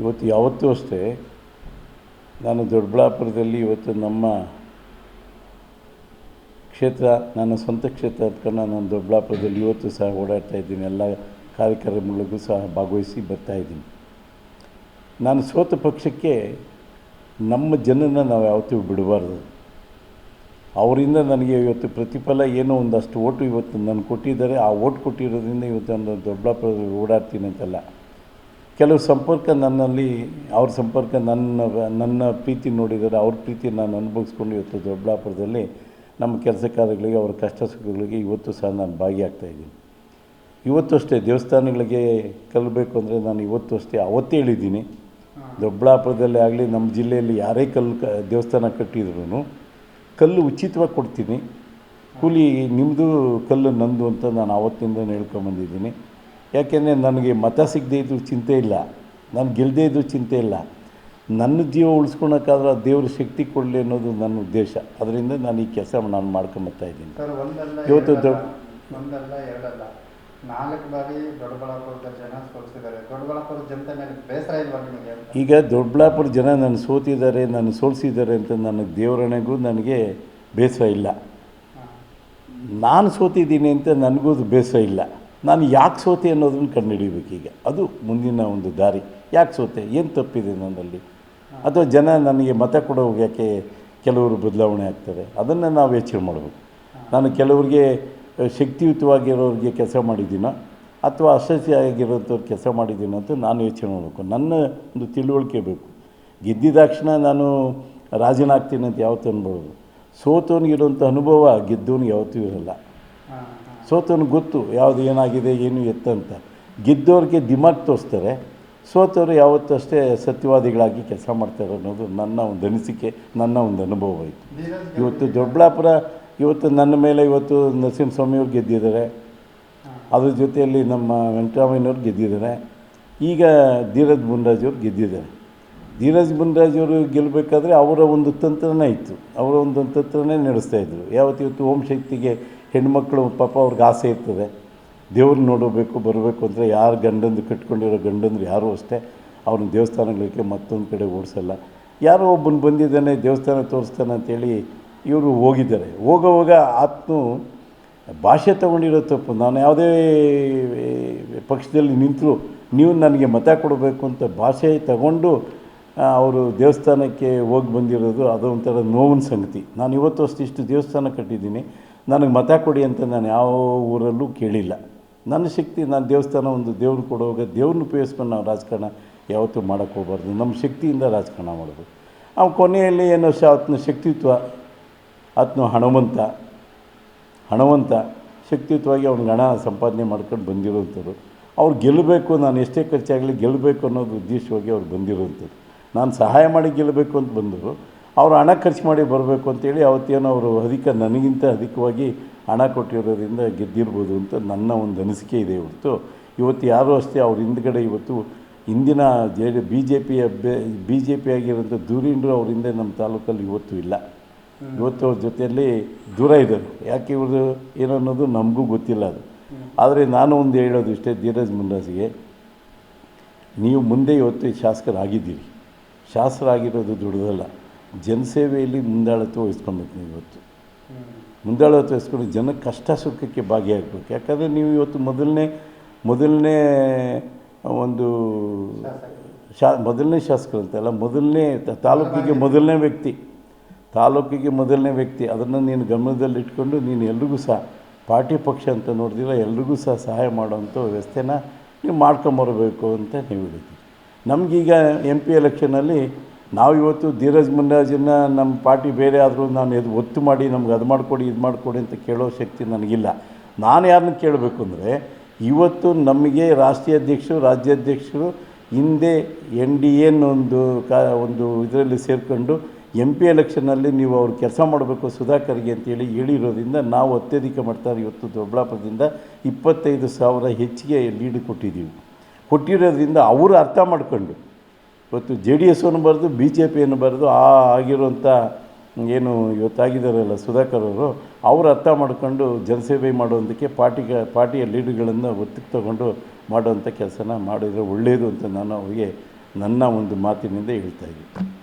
ಇವತ್ತು ಯಾವತ್ತೂ ಅಷ್ಟೇ, ನಾನು ದೊಡ್ಡಬಳ್ಳಾಪುರದಲ್ಲಿ ಇವತ್ತು ನಮ್ಮ ಕ್ಷೇತ್ರ, ನನ್ನ ಸ್ವಂತ ಕ್ಷೇತ್ರ ಅಂದ್ಕೊಂಡು ನಾನು ದೊಡ್ಡಬಳ್ಳಾಪುರದಲ್ಲಿ ಇವತ್ತು ಸಹ ಓಡಾಡ್ತಾ ಇದ್ದೀನಿ. ಎಲ್ಲ ಕಾರ್ಯಕ್ರಮಗಳಿಗೂ ಸಹ ಭಾಗವಹಿಸಿ ಬರ್ತಾ ಇದ್ದೀನಿ. ನಾನು ಸೋತ ಪಕ್ಷಕ್ಕೆ ನಮ್ಮ ಜನನ ನಾವು ಯಾವತ್ತೂ ಬಿಡಬಾರ್ದು. ಅವರಿಂದ ನನಗೆ ಇವತ್ತು ಪ್ರತಿಫಲ ಏನೋ ಒಂದಷ್ಟು ಓಟು ಇವತ್ತು ನಾನು ಕೊಟ್ಟಿದ್ದಾರೆ. ಆ ಓಟ್ ಕೊಟ್ಟಿರೋದ್ರಿಂದ ಇವತ್ತು ನಾನು ದೊಡ್ಡಬಳ್ಳಾಪುರದಲ್ಲಿ ಓಡಾಡ್ತೀನಿ ಅಂತಲ್ಲ. ಕೆಲವು ಸಂಪರ್ಕ ನನ್ನಲ್ಲಿ, ಅವ್ರ ಸಂಪರ್ಕ ನನ್ನ ನನ್ನ ಪ್ರೀತಿ ನೋಡಿದರೆ ಅವ್ರ ಪ್ರೀತಿ ನಾನು ಅನುಭವಿಸ್ಕೊಂಡು ಇವತ್ತು ದೊಡ್ಡಬಳ್ಳಾಪುರದಲ್ಲಿ ನಮ್ಮ ಕೆಲಸ ಕಾರ್ಯಗಳಿಗೆ, ಅವರ ಕಷ್ಟ ಸುಖಗಳಿಗೆ ಇವತ್ತು ಸಹ ನಾನು ಭಾಗಿಯಾಗ್ತಾಯಿದ್ದೀನಿ ಇವತ್ತು ಅಷ್ಟೇ ದೇವಸ್ಥಾನಗಳಿಗೆ ಕಲ್ಲಬೇಕು ಅಂದರೆ ನಾನು ಇವತ್ತು ಅಷ್ಟೇ, ಅವತ್ತೇ ಹೇಳಿದ್ದೀನಿ. ದೊಡ್ಡಬಳ್ಳಾಪುರದಲ್ಲಿ ಆಗಲಿ, ನಮ್ಮ ಜಿಲ್ಲೆಯಲ್ಲಿ ಯಾರೇ ಕಲ್ಲು ಕ, ದೇವಸ್ಥಾನ ಕಟ್ಟಿದ್ರು ಕಲ್ಲು ಉಚಿತವಾಗಿ ಕೊಡ್ತೀನಿ. ಕೂಲಿ ನಿಮ್ಮದು ಕಲ್ಲು ನಂದು ಅಂತ ನಾನು ಆವತ್ತಿಂದ ಹೇಳ್ಕೊಂಬಂದಿದ್ದೀನಿ. ಯಾಕೆಂದರೆ ನನಗೆ ಮತ ಸಿಗದೇ ಇದ್ರೂ ಚಿಂತೆ ಇಲ್ಲ. ನಾನು ಗೆಲ್ಲದೇ ಇದ್ರೂ ಚಿಂತೆ ಇಲ್ಲ. ನನ್ನ ಜೀವ ಉಳಿಸ್ಕೊಳಕ್ಕಾದ್ರೆ ಆ ದೇವ್ರ ಶಕ್ತಿ ಕೊಡಲಿ ಅನ್ನೋದು ನನ್ನ ಉದ್ದೇಶ. ಅದರಿಂದ ನಾನು ಈ ಕೆಲಸ ನಾನು ಮಾಡ್ಕೊಂಬತ್ತಾ ಇದ್ದೀನಿ. ಇವತ್ತು ದೊಡ್ಡ- ಒಂದಲ್ಲ ಎರಡಲ್ಲ. ನಾಲ್ಕು ಬಾರಿ ದೊಡ್ಡಬಳ್ಳಾಪುರದ ಜನ ಸೋಲಿಸಿದ್ದಾರೆ. ದೊಡ್ಡಬಳ್ಳಾಪುರ ಜನತೆ ಮೇಲೆ ಬೇಸರ ಇಲ್ವಾ ನಿಮಗೆ ಈಗ ದೊಡ್ಡಬಳ್ಳಾಪುರ ಜನ ನನ್ನ ಸೋತಿದ್ದಾರೆ ನನ್ನ ಸೋಲಿಸಿದ್ದಾರೆ ಅಂತ ನನಗೆ ದೇವರಣೆಗೂ ನನಗೆ ಬೇಸರ ಇಲ್ಲ. ನಾನು ಸೋತಿದ್ದೀನಿ ಅಂತ ನನಗೂ ಅದು ಬೇಸರ ಇಲ್ಲ. ನಾನು ಯಾಕೆ ಸೋತೆ ಅನ್ನೋದನ್ನು ಕಂಡುಹಿಡಿಬೇಕೀಗ ಅದು ಮುಂದಿನ ಒಂದು ದಾರಿ. ಯಾಕೆ ಸೋತೆ? ಏನು ತಪ್ಪಿದೆ ನನ್ನಲ್ಲಿ? ಅಥವಾ ಜನ ನನಗೆ ಮತ ಕೊಡೋ ಯಾಕೆ ಕೆಲವರು ಬದಲಾವಣೆ ಆಗ್ತಾರೆ ಅದನ್ನು ನಾವು ಯೋಚನೆ ಮಾಡಬೇಕು. ನಾನು ಕೆಲವರಿಗೆ ಶಕ್ತಿಯುತವಾಗಿರೋರಿಗೆ ಕೆಲಸ ಮಾಡಿದ್ದೀನೋ? ಅಥವಾ ಅಶಕ್ತಿಯಾಗಿರೋಂಥವ್ರು ಕೆಲಸ ಮಾಡಿದ್ದೀನೋ ಅಂತ ನಾನು ಯೋಚನೆ ಮಾಡಬೇಕು. ನನ್ನ ಒಂದು ತಿಳುವಳಿಕೆ ಬೇಕು. ಗೆದ್ದಿದಾಕ್ಷಣ ನಾನು ರಾಜನಾಗ್ತೀನಿ ಅಂತ ಯಾವತ್ತೂ ಅನ್ಬೋದು ಸೋತವನಿಗಿರೋಂಥ ಅನುಭವ ಗೆದ್ದವನಿಗೆ ಯಾವತ್ತೂ ಇರಲ್ಲ. ಸೋತವನಿಗೆ ಗೊತ್ತು ಯಾವುದು ಏನಾಗಿದೆ, ಏನು ಎತ್ತಂತ ಗೆದ್ದವ್ರಿಗೆ ದಿಮಾಗ್ ತೋರಿಸ್ತಾರೆ, ಸೋತವರು ಯಾವತ್ತೂ ಅಷ್ಟೇ ಸತ್ಯವಾದಿಗಳಾಗಿ ಕೆಲಸ ಮಾಡ್ತಾರೆ ಅನ್ನೋದು ನನ್ನ ಒಂದು ಅನಿಸಿಕೆ, ನನ್ನ ಒಂದು ಅನುಭವ ಆಯಿತು. ಇವತ್ತು ದೊಡ್ಡಬಳ್ಳಾಪುರ, ಇವತ್ತು ನನ್ನ ಮೇಲೆ ಇವತ್ತು ನರಸಿಂಹಸ್ವಾಮಿಯವ್ರು ಗೆದ್ದಿದ್ದಾರೆ. ಅದ್ರ ಜೊತೆಯಲ್ಲಿ ನಮ್ಮ ವೆಂಕಟರಾಮಯ್ಯನವ್ರು ಗೆದ್ದಿದ್ದಾರೆ. ಈಗ ಧೀರಜ್ ಬುನ್ರಾಜವ್ರು ಗೆದ್ದಿದ್ದಾರೆ. ಧೀರಜ್ ಬುನ್ರಾಜವರು ಗೆಲ್ಲಬೇಕಾದ್ರೆ ಅವರ ಒಂದು ತಂತ್ರನೇ ಇತ್ತು. ಅವರ ಒಂದು ತಂತ್ರನೇ ನಡೆಸ್ತಾಯಿದ್ರು ಯಾವತ್ತಿವತ್ತು ಓಂ ಶಕ್ತಿಗೆ ಹೆಣ್ಮಕ್ಳು ಪಾಪ ಅವ್ರಿಗೆ ಆಸೆ ಇರ್ತದೆ. ದೇವ್ರನ್ನ ನೋಡಬೇಕು, ಬರಬೇಕು ಅಂದರೆ ಯಾರು ಗಂಡಂದು ಕಟ್ಕೊಂಡಿರೋ ಗಂಡಂದ್ರು ಯಾರೂ ಅಷ್ಟೇ ಅವ್ರನ್ನ ದೇವಸ್ಥಾನಗಳಿಗೆ ಮತ್ತೊಂದು ಕಡೆ ಓಡಿಸಲ್ಲ. ಯಾರೋ ಒಬ್ಬನು ಬಂದಿದ್ದಾನೆ, ದೇವಸ್ಥಾನ ತೋರಿಸ್ತಾನೆ ಅಂತೇಳಿ ಇವರು ಹೋಗಿದ್ದಾರೆ. ಹೋಗೋವಾಗ ಆತ್ನು ಭಾಷೆ ತಗೊಂಡಿರೋ ತಪ್ಪು. ನಾನು ಯಾವುದೇ ಪಕ್ಷದಲ್ಲಿ ನಿಂತರೂ ನೀವು ನನಗೆ ಮತ ಕೊಡಬೇಕು ಅಂತ ಭಾಷೆ ತಗೊಂಡು ಅವರು ದೇವಸ್ಥಾನಕ್ಕೆ ಹೋಗಿ ಬಂದಿರೋದು ಅದೊಂಥರ ನೋವಿನ ಸಂಗತಿ. ನಾನು ಇವತ್ತು ಅಷ್ಟು ಇಷ್ಟು ದೇವಸ್ಥಾನ ಕಟ್ಟಿದ್ದೀನಿ. ನನಗೆ ಮತ ಕೊಡಿ ಅಂತ ನಾನು ಯಾವ ಊರಲ್ಲೂ ಕೇಳಿಲ್ಲ. ನನ್ನ ಶಕ್ತಿ ನಾನು ದೇವಸ್ಥಾನ ಒಂದು ದೇವ್ರ ಕೊಡುವಾಗ ದೇವ್ರನ್ನ ಉಪಯೋಗಿಸ್ಕೊಂಡು ನಾವು ರಾಜಕಾರಣ ಯಾವತ್ತೂ ಮಾಡೋಕ್ಕೆ ಹೋಗ್ಬಾರ್ದು. ನಮ್ಮ ಶಕ್ತಿಯಿಂದ ರಾಜಕಾರಣ ಮಾಡೋದು. ಅವ್ನು ಕೊನೆಯಲ್ಲಿ ಏನೋ ಆತನ ಶಕ್ತಿತ್ವ ಆತನು ಹಣವಂತ ಹಣವಂತ ಶಕ್ತಿಯುತವಾಗಿ ಅವ್ನಿಗೆ ಹಣ ಸಂಪಾದನೆ ಮಾಡ್ಕೊಂಡು ಬಂದಿರುವಂಥದ್ದು ಅವ್ರು ಗೆಲ್ಲಬೇಕು, ನಾನು ಎಷ್ಟೇ ಖರ್ಚಾಗಲಿ ಗೆಲ್ಲಬೇಕು ಅನ್ನೋದು ಉದ್ದೇಶವಾಗಿ ಅವ್ರು ಬಂದಿರೋಂಥದ್ದು ನಾನು ಸಹಾಯ ಮಾಡಿ ಗೆಲ್ಲಬೇಕು ಅಂತ ಬಂದರು. ಅವರು ಹಣ ಖರ್ಚು ಮಾಡಿ ಬರಬೇಕು ಅಂತೇಳಿ ಅವತ್ತೇನೋ ಅವರು ಅಧಿಕ ನನಗಿಂತ ಅಧಿಕವಾಗಿ ಹಣ ಕೊಟ್ಟಿರೋದ್ರಿಂದ ಗೆದ್ದಿರ್ಬೋದು ಅಂತ ನನ್ನ ಒಂದು ಅನಿಸಿಕೆ ಇದೆ ಹೊರತು. ಇವತ್ತು ಯಾರೂ ಅಷ್ಟೇ ಅವ್ರ ಹಿಂದ್ಗಡೆ ಇವತ್ತು ಇಂದಿನ J B J P B J P ಆಗಿರೋಂಥ ದೂರಿಂಡ್ರು ಅವ್ರ ಹಿಂದೆ ನಮ್ಮ ತಾಲೂಕಲ್ಲಿ ಇವತ್ತು ಇಲ್ಲ. ಇವತ್ತು ಅವ್ರ ಜೊತೆಯಲ್ಲಿ ದೂರ ಇದ್ದರು. ಯಾಕೆ ಇವ್ರದ್ದು ಏನನ್ನೋದು ನಮಗೂ ಗೊತ್ತಿಲ್ಲ ಅದು. ಆದರೆ ನಾನು ಒಂದು ಹೇಳೋದು ಇಷ್ಟೇ ಧೀರಜ್ ಮುನ್ರಾಜ್ಗೆ. ನೀವು ಮುಂದೆ ಇವತ್ತು ಶಾಸಕರಾಗಿದ್ದೀರಿ. ಶಾಸಕರಾಗಿರೋದು ದೊಡ್ಡದಲ್ಲ. ಜನಸೇವೆಯಲ್ಲಿ ಮುಂದಾಳತ್ವ ವಹಿಸ್ಕೊಬೇಕು ನೀವು ಇವತ್ತು. ಮುಂದಾಳತ್ವ ವಹಿಸ್ಕೊಂಡು ಜನ ಕಷ್ಟ ಸುಖಕ್ಕೆ ಭಾಗಿಯಾಗಬೇಕು. ಯಾಕಂದರೆ ನೀವು ಇವತ್ತು ಮೊದಲನೇ ಮೊದಲನೇ ಒಂದು. ಶಾ ಮೊದಲನೇ ಶಾಸಕರಂತಲ್ಲ ಮೊದಲನೇ ತಾಲೂಕಿಗೆ ಮೊದಲನೇ ವ್ಯಕ್ತಿ. ತಾಲೂಕಿಗೆ ಮೊದಲನೇ ವ್ಯಕ್ತಿ. ಅದನ್ನು ನೀನು ಗಮನದಲ್ಲಿ ಇಟ್ಕೊಂಡು ನೀನು ಎಲ್ರಿಗೂ ಸಹ ಪಾರ್ಟಿ ಪಕ್ಷ ಅಂತ ನೋಡಿದಿಲ್ಲ ಎಲ್ರಿಗೂ ಸಹ ಸಹಾಯ ಮಾಡೋವಂಥ ವ್ಯವಸ್ಥೆನ ನೀವು ಮಾಡ್ಕೊಂಬರಬೇಕು ಅಂತ ನೀವು ಹೇಳಿದ್ದೀವಿ ನಮಗೀಗ ಎಂ ಪಿ ಎಲೆಕ್ಷನಲ್ಲಿ ನಾವು ಇವತ್ತು ಧೀರಜ್ ಮುನ್ರಾಜನ್ನ ನಮ್ಮ ಪಾರ್ಟಿ ಬೇರೆ ಆದರೂ ನಾನು ಇದು ಒತ್ತು ಮಾಡಿ ನಮ್ಗೆ ಅದು ಮಾಡಿಕೊಡಿ, ಇದು ಮಾಡಿಕೊಡಿ ಅಂತ ಕೇಳೋ ಶಕ್ತಿ ನನಗಿಲ್ಲ. ನಾನು ಯಾರನ್ನ ಕೇಳಬೇಕು ಅಂದರೆ, ಇವತ್ತು ನಮಗೆ ರಾಷ್ಟ್ರೀಯ ಅಧ್ಯಕ್ಷರು, ರಾಜ್ಯಾಧ್ಯಕ್ಷರು ಹಿಂದೆ ಎನ್ ಡಿ ಒಂದು ಕಾ, ಒಂದು ಇದರಲ್ಲಿ ಸೇರಿಕೊಂಡು ಎಂ ಪಿ ಎಲೆಕ್ಷನಲ್ಲಿ ನೀವು ಅವ್ರು ಕೆಲಸ ಮಾಡಬೇಕು ಸುಧಾಕರ್ಗೆ ಅಂತೇಳಿ ಹೇಳಿರೋದ್ರಿಂದ ನಾವು ಅತ್ಯಧಿಕ ಮಾಡ್ತಾರೆ ಇವತ್ತು ದೊಡ್ಡಬಳ್ಳಾಪುರದಿಂದ ಇಪ್ಪತ್ತೈದು ಸಾವಿರ ಹೆಚ್ಚಿಗೆ ಲೀಡ್ ಕೊಟ್ಟಿದ್ದೀವಿ. ಕೊಟ್ಟಿರೋದ್ರಿಂದ ಅವರು ಅರ್ಥ ಮಾಡ್ಕೊಂಡು ಇವತ್ತು ಜೆ ಡಿ ಎಸ್ ಬರೆದು ಬಿ ಜೆ ಪಿಯನ್ನು ಬರೆದು ಆ ಆಗಿರುವಂಥ ಏನು ಇವತ್ತಾಗಿದ್ದಾರಲ್ಲ ಸುಧಾಕರ್ ಅವರು ಅವರು ಅರ್ಥ ಮಾಡ್ಕೊಂಡು ಜನಸೇವೆ ಮಾಡೋದಕ್ಕೆ ಪಾರ್ಟಿಗ, ಪಾರ್ಟಿಯ ಲೀಡ್ಗಳನ್ನು ಒತ್ತಿಗೆ ತಗೊಂಡು ಮಾಡುವಂಥ ಕೆಲಸನ ಮಾಡಿದರೆ ಒಳ್ಳೆಯದು ಅಂತ ನಾನು ಅವರಿಗೆ ನನ್ನ ಒಂದು ಮಾತಿನಿಂದ ಹೇಳ್ತಾ ಇದ್ದೀನಿ.